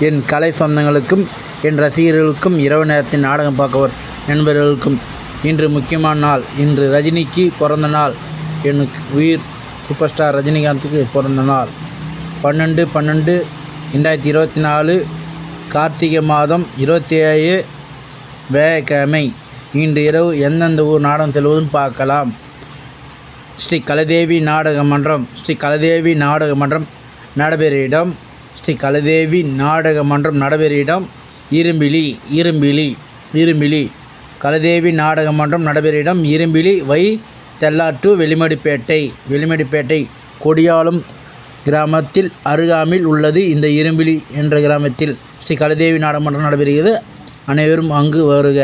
என் கலை சொந்தங்களுக்கும் என் ரசிகர்களுக்கும் இரவு நேரத்தில் நாடகம் பார்க்கவர் நண்பர்களுக்கும். இன்று முக்கியமான நாள். இன்று ரஜினிக்கு பிறந்த நாள். என் உயிர் சூப்பர் ஸ்டார் ரஜினிகாந்துக்கு பிறந்த நாள். பன்னெண்டு பன்னெண்டு ரெண்டாயிரத்தி இருபத்தி நாலு கார்த்திகை மாதம் இருபத்தி ஏழு வேக்கிழமை இன்று இரவு எந்தெந்த ஊர் நாடகம் செல்வதும் பார்க்கலாம். ஸ்ரீ கலதேவி நாடக மன்றம் ஸ்ரீ கலதேவி நாடக மன்றம் நடைபெற இடம் ஸ்ரீ கலதேவி நாடக மன்றம் நடைபெறும் இடம் இரும்பிலி இரும்பிலி இரும்பிலி. கலதேவி நாடக மன்றம் நடைபெறும் இடம் இரும்பிலி வை தெல்லாற்று வெளிமடிப்பேட்டை வெளிமடிப்பேட்டை கொடியாலம் கிராமத்தில் அருகாமில் உள்ளது இந்த இரும்பிலி என்ற கிராமத்தில். ஸ்ரீ கலதேவி நாடக மன்றம் நடைபெறுகிறது. அனைவரும் அங்கு வருக.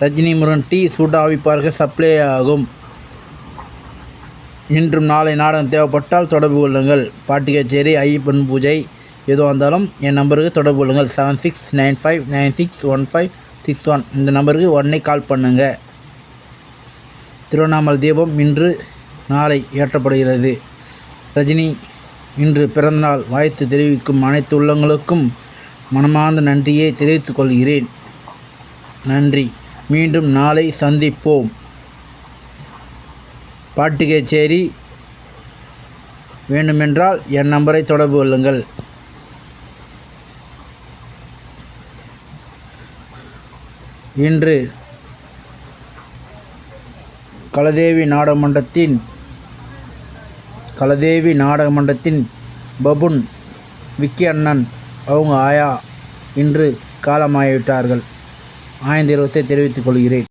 ரஜினி முருகன் டீ சூடாவி சப்ளை ஆகும். இன்றும் நாளை நாடகம் தேவைப்பட்டால் தொடர்பு கொள்ளுங்கள். பாட்டு கச்சேரி ஐயப்பன் பூஜை எதுவாக இருந்தாலும் என் நம்பருக்கு தொடர்பு கொள்ளுங்கள். Seven six nine five nine six one five six one இந்த நம்பருக்கு உடனே கால் பண்ணுங்கள் திருவண்ணாமலை தீபம் இன்று நாளை ஏற்றப்படுகிறது. ரஜினி இன்று பிறந்தநாள் வாழ்த்து தெரிவிக்கும் அனைத்து உள்ளங்களுக்கும் மனமார்ந்த நன்றியை தெரிவித்துக் கொள்கிறேன். நன்றி. மீண்டும் நாளை சந்திப்போம். பாட்டு கச்சேரி வேண்டுமென்றால் என் நம்பரை தொடர்பு கொள்ளுங்கள். இன்று கலதேவி நாடகமன்றத்தின் கலதேவி நாடகமன்றத்தின் பபுன் விக்கி அண்ணன் அவங்க ஆயா இன்று காலமாகிவிட்டார்கள். ஆய்ந்த இருபத்தை தெரிவித்துக் கொள்கிறேன்.